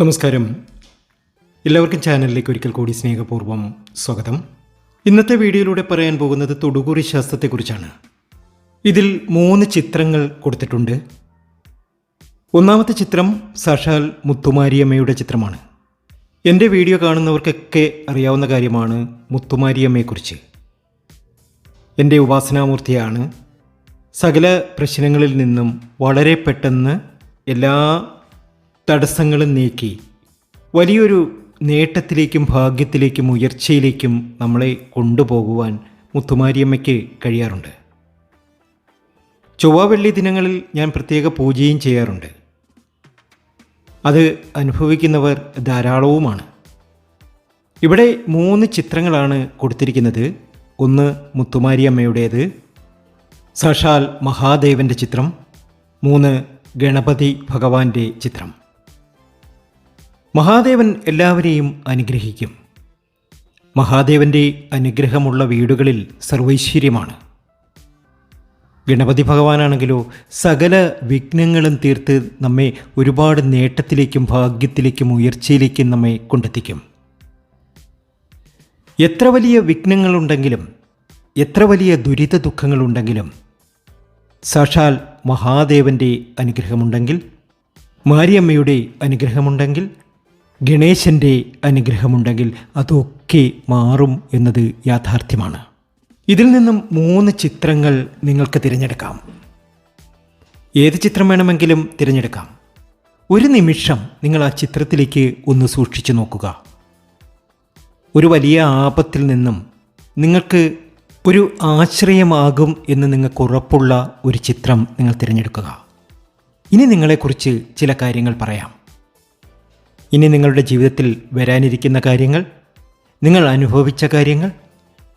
നമസ്കാരം. എല്ലാവർക്കും ചാനലിലേക്ക് ഒരിക്കൽ കൂടി സ്നേഹപൂർവം സ്വാഗതം. ഇന്നത്തെ വീഡിയോയിലൂടെ പറയാൻ പോകുന്നത് തൊടുകുറി ശാസ്ത്രത്തെക്കുറിച്ചാണ്. ഇതിൽ മൂന്ന് ചിത്രങ്ങൾ കൊടുത്തിട്ടുണ്ട്. ഒന്നാമത്തെ ചിത്രം സാക്ഷാൽ മുത്തുമാരിയമ്മയുടെ ചിത്രമാണ്. എന്റെ വീഡിയോ കാണുന്നവർക്കൊക്കെ അറിയാവുന്ന കാര്യമാണ് മുത്തുമാരിയമ്മയെക്കുറിച്ച്. എന്റെ ഉപാസനാമൂർത്തിയാണ്. സകല പ്രശ്നങ്ങളിൽ നിന്നും വളരെ പെട്ടെന്ന് എല്ലാ തടസ്സങ്ങളും നീക്കി. വലിയൊരു നേട്ടത്തിലേക്കും ഭാഗ്യത്തിലേക്കും ഉയർച്ചയിലേക്കും നമ്മളെ കൊണ്ടുപോകുവാൻ മുത്തുമാരിയമ്മയ്ക്ക് കഴിയാറുണ്ട്. ചൊവ്വാവെള്ളി ദിനങ്ങളിൽ ഞാൻ പ്രത്യേക പൂജയും ചെയ്യാറുണ്ട്. അത് അനുഭവിക്കുന്നവർ ധാരാളവുമാണ്. ഇവിടെ മൂന്ന് ചിത്രങ്ങളാണ് കൊടുത്തിരിക്കുന്നത്. ഒന്ന് മുത്തുമാരിയമ്മയുടേത് സഷാൽ മഹാദേവന്റെ ചിത്രം. മൂന്ന് ഗണപതി ഭഗവാന്റെ ചിത്രം. മഹാദേവൻ എല്ലാവരെയും അനുഗ്രഹിക്കും. മഹാദേവന്റെ അനുഗ്രഹമുള്ള വീടുകളിൽ സർവൈശ്വര്യമാണ്. ഗണപതി ഭഗവാനാണെങ്കിലോ സകല വിഘ്നങ്ങളും തീർത്ത് നമ്മെ ഒരുപാട് നേട്ടത്തിലേക്കും ഭാഗ്യത്തിലേക്കും ഉയർച്ചയിലേക്കും നമ്മെ കൊണ്ടെത്തിക്കും. എത്ര വലിയ വിഘ്നങ്ങളുണ്ടെങ്കിലും എത്ര വലിയ ദുരിത ദുഃഖങ്ങളുണ്ടെങ്കിലും സാക്ഷാൽ മഹാദേവന്റെ അനുഗ്രഹമുണ്ടെങ്കിൽ മാരിയമ്മയുടെ അനുഗ്രഹമുണ്ടെങ്കിൽ ഗണേശന്റെ അനുഗ്രഹമുണ്ടെങ്കിൽ അതൊക്കെ മാറും എന്നത് യാഥാർത്ഥ്യമാണ്. ഇതിൽ നിന്നും മൂന്ന് ചിത്രങ്ങൾ നിങ്ങൾക്ക് തിരഞ്ഞെടുക്കാം. ഏത് ചിത്രം വേണമെങ്കിലും തിരഞ്ഞെടുക്കാം. ഒരു നിമിഷം നിങ്ങൾ ആ ചിത്രത്തിലേക്ക് ഒന്ന് സൂക്ഷിച്ചു നോക്കുക. ഒരു വലിയ ആപത്തിൽ നിന്നും നിങ്ങൾക്ക് ഒരു ആശ്രയമാകും എന്ന് നിങ്ങൾക്ക് ഉറപ്പുള്ള ഒരു ചിത്രം നിങ്ങൾ തിരഞ്ഞെടുക്കുക. ഇനി നിങ്ങളെക്കുറിച്ച് ചില കാര്യങ്ങൾ പറയാം. ഇനി നിങ്ങളുടെ ജീവിതത്തിൽ വരാനിരിക്കുന്ന കാര്യങ്ങൾ നിങ്ങൾ അനുഭവിച്ച കാര്യങ്ങൾ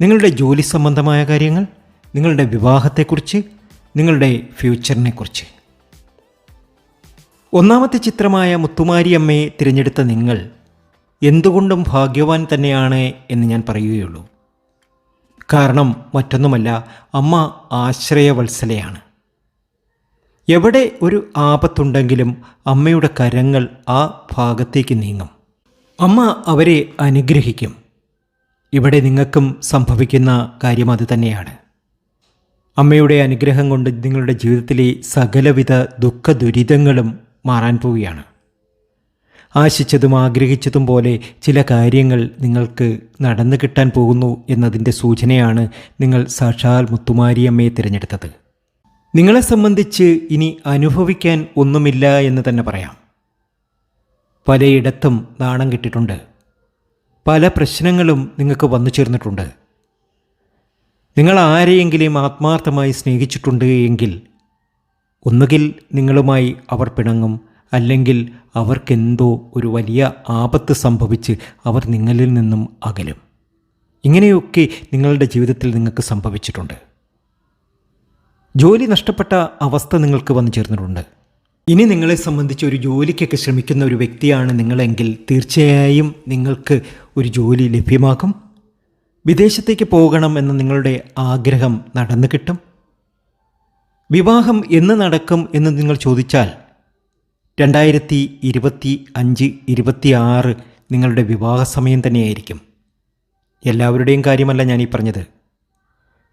നിങ്ങളുടെ ജോലി സംബന്ധമായ കാര്യങ്ങൾ നിങ്ങളുടെ വിവാഹത്തെക്കുറിച്ച് നിങ്ങളുടെ ഫ്യൂച്ചറിനെക്കുറിച്ച്. ഒന്നാമത്തെ ചിത്രമായ മുത്തുമാരിയമ്മയെ തിരഞ്ഞെടുത്ത നിങ്ങൾ എന്തുകൊണ്ടും ഭാഗ്യവാൻ തന്നെയാണ് എന്ന് ഞാൻ പറയുകയുള്ളൂ. കാരണം മറ്റൊന്നുമല്ല അമ്മ ആശ്രയവത്സലയാണ്. എവിടെ ഒരു ആപത്തുണ്ടെങ്കിലും അമ്മയുടെ കരങ്ങൾ ആ ഭാഗത്തേക്ക് നീങ്ങും. അമ്മ അവരെ അനുഗ്രഹിക്കും. ഇവിടെ നിങ്ങൾക്കും സംഭവിക്കുന്ന കാര്യം അത് തന്നെയാണ്. അമ്മയുടെ അനുഗ്രഹം കൊണ്ട് നിങ്ങളുടെ ജീവിതത്തിലെ സകലവിധ ദുഃഖ ദുരിതങ്ങളും മാറാൻ പോവുകയാണ്. ആശിച്ചതും ആഗ്രഹിച്ചതും പോലെ ചില കാര്യങ്ങൾ നിങ്ങൾക്ക് നടന്നു കിട്ടാൻ പോകുന്നു എന്നതിന്റെ സൂചനയാണ് നിങ്ങൾ സാക്ഷാൽ മുത്തുമാരിയമ്മയെ തിരഞ്ഞെടുത്തത്. നിങ്ങളെ സംബന്ധിച്ച് ഇനി അനുഭവിക്കാൻ ഒന്നുമില്ല എന്ന് തന്നെ പറയാം. പലയിടത്തും നാണം കിട്ടിയിട്ടുണ്ട് പല പ്രശ്നങ്ങളും നിങ്ങൾക്ക് വന്നു ചേർന്നിട്ടുണ്ട്. നിങ്ങൾ ആരെയെങ്കിലും ആത്മാർത്ഥമായി സ്നേഹിച്ചിട്ടുണ്ട് എങ്കിൽ ഒന്നുകിൽ നിങ്ങളുമായി അവർ പിണങ്ങും അല്ലെങ്കിൽ അവർക്കെന്തോ ഒരു വലിയ ആപത്ത് സംഭവിച്ച് അവർ നിങ്ങളിൽ നിന്നും അകലും. ഇങ്ങനെയൊക്കെ നിങ്ങളുടെ ജീവിതത്തിൽ നിങ്ങൾക്ക് സംഭവിച്ചിട്ടുണ്ട്. ജോലി നഷ്ടപ്പെട്ട അവസ്ഥ നിങ്ങൾക്ക് വന്നു ചേർന്നിട്ടുണ്ട്. ഇനി നിങ്ങളെ സംബന്ധിച്ച് ഒരു ജോലിക്കൊക്കെ ശ്രമിക്കുന്ന ഒരു വ്യക്തിയാണ് നിങ്ങളെങ്കിൽ തീർച്ചയായും നിങ്ങൾക്ക് ഒരു ജോലി ലഭ്യമാക്കും വിദേശത്തേക്ക് പോകണം എന്ന നിങ്ങളുടെ ആഗ്രഹം നടന്നു കിട്ടും. വിവാഹം എന്ന് നടക്കും എന്ന് നിങ്ങൾ ചോദിച്ചാൽ രണ്ടായിരത്തി ഇരുപത്തി അഞ്ച് ഇരുപത്തി ആറ് നിങ്ങളുടെ വിവാഹ സമയം തന്നെയായിരിക്കും. എല്ലാവരുടെയും കാര്യമല്ല ഞാൻ ഈ പറഞ്ഞത്.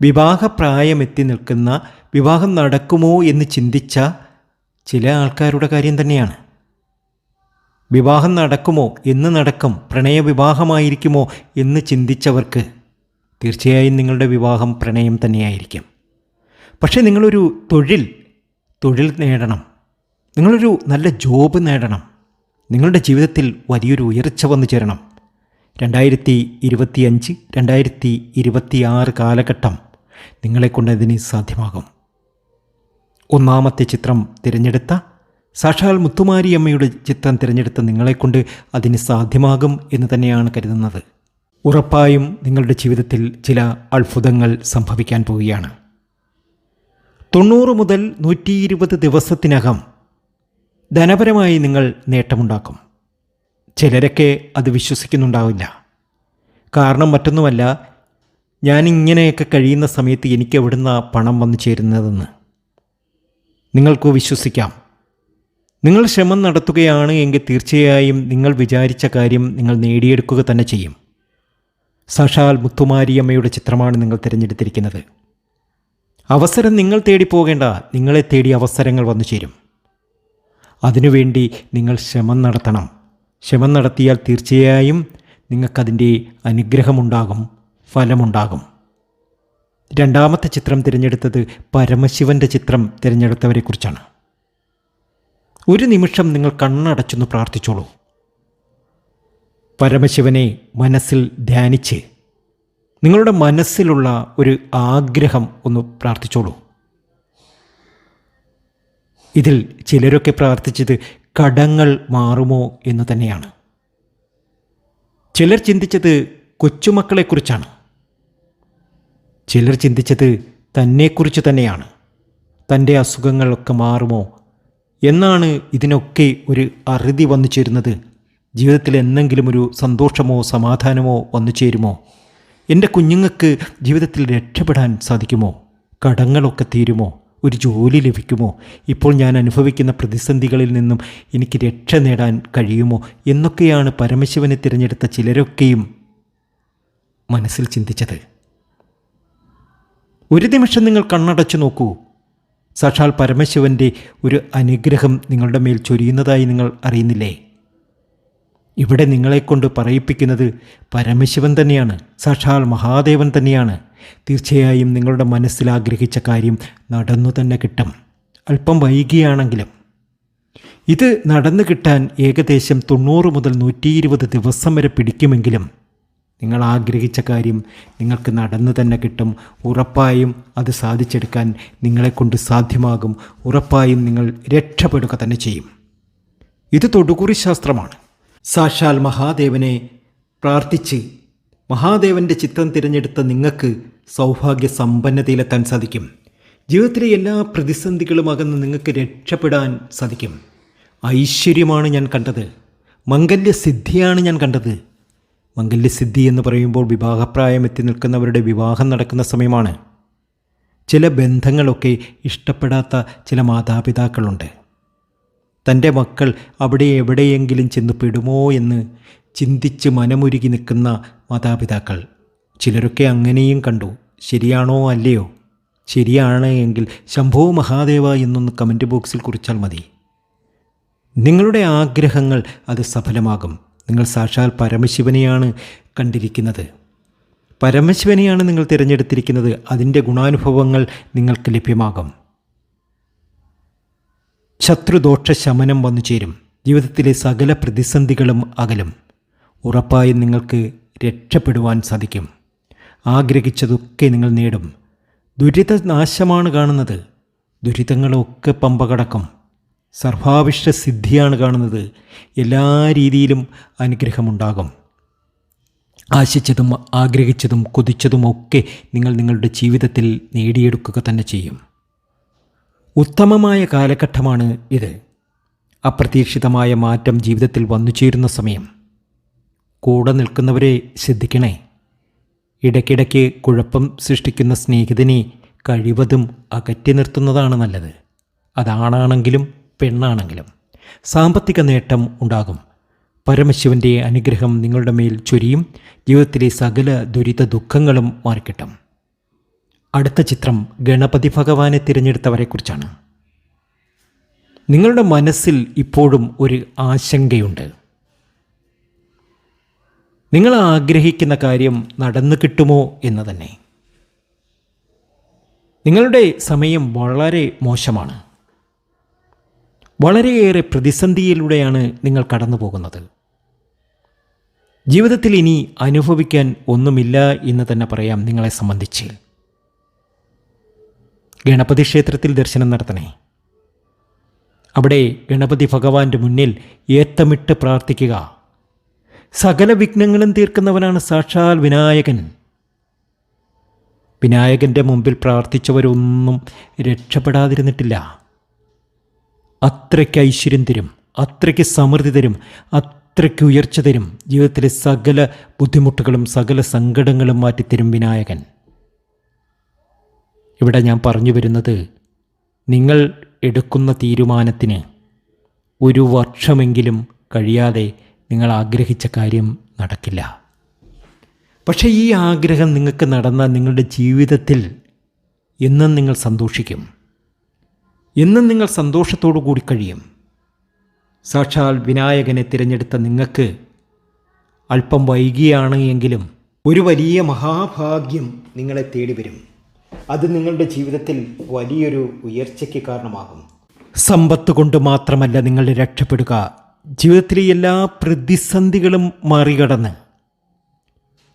വിവാഹപ്രായമെത്തി നിൽക്കുന്ന വിവാഹം നടക്കുമോ എന്ന് ചിന്തിച്ച ചില ആൾക്കാരുടെ കാര്യം തന്നെയാണ്. വിവാഹം നടക്കുമോ? എന്ന് നടക്കും. പ്രണയവിവാഹമായിരിക്കുമോ? എന്ന് ചിന്തിച്ചവർക്ക് തീർച്ചയായും നിങ്ങളുടെ വിവാഹം പ്രണയം തന്നെയായിരിക്കും. പക്ഷേ നിങ്ങളൊരു തൊഴിൽ തൊഴിൽ നേടണം. നിങ്ങളൊരു നല്ല ജോബ് നേടണം. നിങ്ങളുടെ ജീവിതത്തിൽ വലിയൊരു ഉയർച്ച വന്നു ചേരണം. രണ്ടായിരത്തി ഇരുപത്തിയഞ്ച് രണ്ടായിരത്തി ഇരുപത്തിയാറ് കാലഘട്ടം നിങ്ങളെക്കൊണ്ട് അതിന് സാധ്യമാകും. ഒന്നാമത്തെ ചിത്രം തിരഞ്ഞെടുത്ത സാക്ഷാൽ മുത്തുമാരിയമ്മയുടെ ചിത്രം തിരഞ്ഞെടുത്ത നിങ്ങളെക്കൊണ്ട് അതിന് സാധ്യമാകും എന്ന് തന്നെയാണ് കരുതുന്നത്. ഉറപ്പായും നിങ്ങളുടെ ജീവിതത്തിൽ ചില അത്ഭുതങ്ങൾ സംഭവിക്കാൻ പോവുകയാണ്. തൊണ്ണൂറ് മുതൽ നൂറ്റി ഇരുപത് ദിവസത്തിനകം ധനപരമായി നിങ്ങൾ നേട്ടമുണ്ടാക്കും. ചിലരൊക്കെ അത് വിശ്വസിക്കുന്നുണ്ടാവില്ല. കാരണം മറ്റൊന്നുമല്ല ഞാൻ ഇങ്ങനെയൊക്കെ കഴിയുന്ന സമയത്ത് എനിക്ക് എവിടുന്ന പണം വന്നു ചേരുന്നതെന്ന്. നിങ്ങൾക്ക് വിശ്വസിക്കാം. നിങ്ങൾ ശ്രമം നടത്തുകയാണ് എങ്കിൽ തീർച്ചയായും നിങ്ങൾ വിചാരിച്ച കാര്യം നിങ്ങൾ നേടിയെടുക്കുക തന്നെ ചെയ്യും. സഷാൽ മുത്തുമാരിയമ്മയുടെ ചിത്രമാണ് നിങ്ങൾ തിരഞ്ഞെടുത്തിരിക്കുന്നത്. അവസരം നിങ്ങൾ തേടി പോകേണ്ട നിങ്ങളെ തേടി അവസരങ്ങൾ വന്നു ചേരും. അതിനുവേണ്ടി നിങ്ങൾ ശ്രമം നടത്തണം. ശ്രമം നടത്തിയാൽ തീർച്ചയായും നിങ്ങൾക്കതിന്റെ അനുഗ്രഹമുണ്ടാകും. ഫലമുണ്ടാകും. രണ്ടാമത്തെ ചിത്രം തിരഞ്ഞെടുത്തത് പരമശിവന്റെ ചിത്രം തിരഞ്ഞെടുത്തവരെക്കുറിച്ചാണ്. ഒരു നിമിഷം നിങ്ങൾ കണ്ണടച്ചൊന്ന് പ്രാർത്ഥിച്ചോളൂ. പരമശിവനെ മനസ്സിൽ ധ്യാനിച്ച് നിങ്ങളുടെ മനസ്സിലുള്ള ഒരു ആഗ്രഹം ഒന്ന് പ്രാർത്ഥിച്ചോളൂ. ഇതിൽ ചിലരൊക്കെ പ്രാർത്ഥിച്ചത് കടങ്ങൾ മാറുമോ എന്ന് തന്നെയാണ്. ചിലർ ചിന്തിച്ചത് കൊച്ചുമക്കളെക്കുറിച്ചാണ്. ചിലർ ചിന്തിച്ചത് തന്നെക്കുറിച്ച് തന്നെയാണ്. തന്റെ അസുഖങ്ങളൊക്കെ മാറുമോ? എന്നാണ് ഇതിനൊക്കെ ഒരു അറുതി വന്നു ചേരുന്നത്. ജീവിതത്തിൽ എന്തെങ്കിലും ഒരു സന്തോഷമോ സമാധാനമോ വന്നു ചേരുമോ? എന്റെ കുഞ്ഞുങ്ങൾക്ക് ജീവിതത്തിൽ രക്ഷപ്പെടാൻ സാധിക്കുമോ? കടങ്ങളൊക്കെ തീരുമോ? ഒരു ജോലി ലഭിക്കുമോ? ഇപ്പോൾ ഞാൻ അനുഭവിക്കുന്ന പ്രതിസന്ധികളിൽ നിന്നും എനിക്ക് രക്ഷ നേടാൻ കഴിയുമോ? എന്നൊക്കെയാണ് പരമശിവനെ തിരഞ്ഞെടുത്ത ചിലരൊക്കെയും മനസ്സിൽ ചിന്തിച്ചത്. ഒരു നിമിഷം നിങ്ങൾ കണ്ണടച്ചു നോക്കൂ. സാക്ഷാൽ പരമശിവന്റെ ഒരു അനുഗ്രഹം നിങ്ങളുടെ മേൽ ചൊരിയുന്നതായി നിങ്ങൾ അറിയുന്നില്ലേ? ഇവിടെ നിങ്ങളെക്കൊണ്ട് പറയിപ്പിക്കുന്നത് പരമശിവൻ തന്നെയാണ്. സാക്ഷാൽ മഹാദേവൻ തന്നെയാണ്. തീർച്ചയായും നിങ്ങളുടെ മനസ്സിൽ ആഗ്രഹിച്ച കാര്യം നടന്നു തന്നെ കിട്ടും. അല്പം വൈകിയാണെങ്കിലും. ഇത് നടന്നു കിട്ടാൻ ഏകദേശം തൊണ്ണൂറ് മുതൽ നൂറ്റി ദിവസം വരെ പിടിക്കുമെങ്കിലും നിങ്ങൾ ആഗ്രഹിച്ച കാര്യം നിങ്ങൾക്ക് നടന്നു തന്നെ കിട്ടും. ഉറപ്പായും അത് സാധിച്ചെടുക്കാൻ നിങ്ങളെക്കൊണ്ട് സാധ്യമാകും. ഉറപ്പായും നിങ്ങൾ രക്ഷപ്പെടുക തന്നെ ചെയ്യും. ഇത് തൊടുകുറി ശാസ്ത്രമാണ്. സാക്ഷാൽ മഹാദേവനെ പ്രാർത്ഥിച്ച് മഹാദേവന്റെ ചിത്രം തിരഞ്ഞെടുത്ത നിങ്ങൾക്ക് സൗഭാഗ്യ സമ്പന്നതയിലെത്താൻ സാധിക്കും. ജീവിതത്തിലെ എല്ലാ പ്രതിസന്ധികളും അകന്ന് നിങ്ങൾക്ക് രക്ഷപ്പെടാൻ സാധിക്കും. ഐശ്വര്യമാണ് ഞാൻ കണ്ടത്. മംഗല്യസിദ്ധിയാണ് ഞാൻ കണ്ടത്. മംഗല്യസിദ്ധി എന്ന് പറയുമ്പോൾ വിവാഹപ്രായം എത്തി നിൽക്കുന്നവരുടെ വിവാഹം നടക്കുന്ന സമയമാണ്. ചില ബന്ധങ്ങളൊക്കെ ഇഷ്ടപ്പെടാത്ത ചില മാതാപിതാക്കളുണ്ട്. തന്റെ മക്കൾ അവിടെ എവിടെയെങ്കിലും ചെന്ന് പെടുമോ എന്ന് ചിന്തിച്ച് മനമുരുകി നിൽക്കുന്ന മാതാപിതാക്കൾ. ചിലരൊക്കെ അങ്ങനെയും കണ്ടു. ശരിയാണോ അല്ലയോ? ശരിയാണ് എങ്കിൽ ശംഭോ മഹാദേവ എന്നൊന്ന് കമന്റ് ബോക്സിൽ കുറിച്ചാൽ മതി. നിങ്ങളുടെ ആഗ്രഹങ്ങൾ അത് സഫലമാകും. നിങ്ങൾ സാക്ഷാൽ പരമശിവനെയാണ് കണ്ടിരിക്കുന്നത്. പരമശിവനെയാണ് നിങ്ങൾ തിരഞ്ഞെടുത്തിരിക്കുന്നത്. അതിന്റെ ഗുണാനുഭവങ്ങൾ നിങ്ങൾക്ക് ലഭ്യമാകും. ശത്രുദോഷ ശമനം വന്നു ചേരും. ജീവിതത്തിലെ സകല പ്രതിസന്ധികളും അകലും. ഉറപ്പായും നിങ്ങൾക്ക് രക്ഷപ്പെടുവാൻ സാധിക്കും. ആഗ്രഹിച്ചതൊക്കെ നിങ്ങൾ നേടും. ദുരിത നാശമാണ് കാണുന്നത്. ദുരിതങ്ങളൊക്കെ പമ്പ കടക്കും. സർവാവിഷ്ട സിദ്ധിയാണ് കാണുന്നത്. എല്ലാ രീതിയിലും അനുഗ്രഹമുണ്ടാകും. ആശിച്ചതും ആഗ്രഹിച്ചതും കൊതിച്ചതുമൊക്കെ നിങ്ങൾ നിങ്ങളുടെ ജീവിതത്തിൽ നേടിയെടുക്കുക തന്നെ ചെയ്യും. ഉത്തമമായ കാലഘട്ടമാണ് ഇത്. അപ്രതീക്ഷിതമായ മാറ്റം ജീവിതത്തിൽ വന്നു ചേരുന്ന സമയം. കൂടെ നിൽക്കുന്നവരെ ശ്രദ്ധിക്കണേ. ഇടയ്ക്കിടയ്ക്ക് കുഴപ്പം സൃഷ്ടിക്കുന്ന സ്നേഹിതനെ കഴിവതും അകറ്റി നിർത്തുന്നതാണ് നല്ലത്. അതാണാണെങ്കിലും പെണ്ണാണെങ്കിലും സാമ്പത്തിക നേട്ടം ഉണ്ടാകും. പരമശിവന്റെ അനുഗ്രഹം നിങ്ങളുടെ മേൽ ചൊരിയും. ജീവിതത്തിലെ സകല ദുരിത ദുഃഖങ്ങളും മാറിക്കിട്ടും. അടുത്ത ചിത്രം ഗണപതി ഭഗവാനെ തിരഞ്ഞെടുത്തവരെക്കുറിച്ചാണ്. നിങ്ങളുടെ മനസ്സിൽ ഇപ്പോഴും ഒരു ആശങ്കയുണ്ട്. നിങ്ങൾ ആഗ്രഹിക്കുന്ന കാര്യം നടന്നു കിട്ടുമോ എന്ന് തന്നെ നിങ്ങളുടെ സമയം വളരെ മോശമാണ്. വളരെയേറെ പ്രതിസന്ധിയിലൂടെയാണ് നിങ്ങൾ കടന്നു പോകുന്നത് ജീവിതത്തിൽ ഇനി അനുഭവിക്കാൻ ഒന്നുമില്ല എന്ന് തന്നെ പറയാം നിങ്ങളെ സംബന്ധിച്ച്. ഗണപതി ക്ഷേത്രത്തിൽ ദർശനം നടത്തണേ. അവിടെ ഗണപതി ഭഗവാന്റെ മുന്നിൽ ഏത്തമിട്ട് പ്രാർത്ഥിക്കുക. സകല വിഘ്നങ്ങളും തീർക്കുന്നവനാണ് സാക്ഷാൽ വിനായകൻ. വിനായകന്റെ മുമ്പിൽ പ്രാർത്ഥിച്ചവരൊന്നും രക്ഷപ്പെടാതിരുന്നിട്ടില്ല. അത്രയ്ക്ക് ഐശ്വര്യം തരും അത്രയ്ക്ക് സമൃദ്ധി തരും അത്രയ്ക്ക് ഉയർച്ച തരും. ജീവിതത്തിലെ സകല ബുദ്ധിമുട്ടുകളും സകല സങ്കടങ്ങളും മാറ്റിത്തരും വിനായകൻ. ഇവിടെ ഞാൻ പറഞ്ഞു വരുന്നത് നിങ്ങൾ എടുക്കുന്ന തീരുമാനത്തിന് ഒരു വർഷമെങ്കിലും കഴിയാതെ നിങ്ങൾ ആഗ്രഹിച്ച കാര്യം നടക്കില്ല. പക്ഷേ ഈ ആഗ്രഹം നിങ്ങൾക്ക് നടന്ന നിങ്ങളുടെ ജീവിതത്തിൽ എന്നും നിങ്ങൾ സന്തോഷിക്കും. എന്നും നിങ്ങൾ സന്തോഷത്തോടു കൂടി കഴിയും. സാക്ഷാൽ വിനായകനെ തിരഞ്ഞെടുത്ത നിങ്ങൾക്ക് അല്പം വൈകിയാണ് എങ്കിലും ഒരു വലിയ മഹാഭാഗ്യം നിങ്ങളെ തേടി വരും അത് നിങ്ങളുടെ ജീവിതത്തിൽ വലിയൊരു ഉയർച്ചയ്ക്ക് കാരണമാകും. സമ്പത്ത് കൊണ്ട് മാത്രമല്ല നിങ്ങൾ രക്ഷപ്പെടുക. ജീവിതത്തിലെ എല്ലാ പ്രതിസന്ധികളും മറികടന്ന്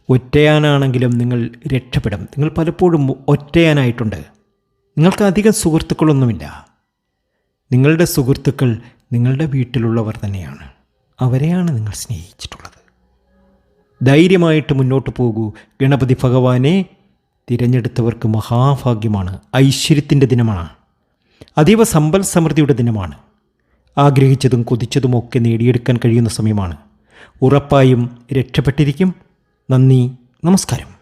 ഒറ്റയാനാണെങ്കിലും നിങ്ങൾ രക്ഷപ്പെടും. നിങ്ങൾ പലപ്പോഴും ഒറ്റയാനായിട്ടുണ്ട്. നിങ്ങൾക്ക് അധികം സുഹൃത്തുക്കളൊന്നുമില്ല. നിങ്ങളുടെ സുഹൃത്തുക്കൾ നിങ്ങളുടെ വീട്ടിലുള്ളവർ തന്നെയാണ്. അവരെയാണ് നിങ്ങൾ സ്നേഹിച്ചിട്ടുള്ളത്. ധൈര്യമായിട്ട് മുന്നോട്ട് പോകൂ. ഗണപതി ഭഗവാനെ തിരഞ്ഞെടുത്തവർക്ക് മഹാഭാഗ്യമാണ്. ഐശ്വര്യത്തിന്റെ ദിനമാണ്. അതീവ സമ്പൽ സമൃദ്ധിയുടെ ദിനമാണ്. ആഗ്രഹിച്ചതും കൊതിച്ചതുമൊക്കെ നേടിയെടുക്കാൻ കഴിയുന്ന സമയമാണ്. ഉറപ്പായും രക്ഷപ്പെട്ടിരിക്കും. നന്ദി. നമസ്കാരം.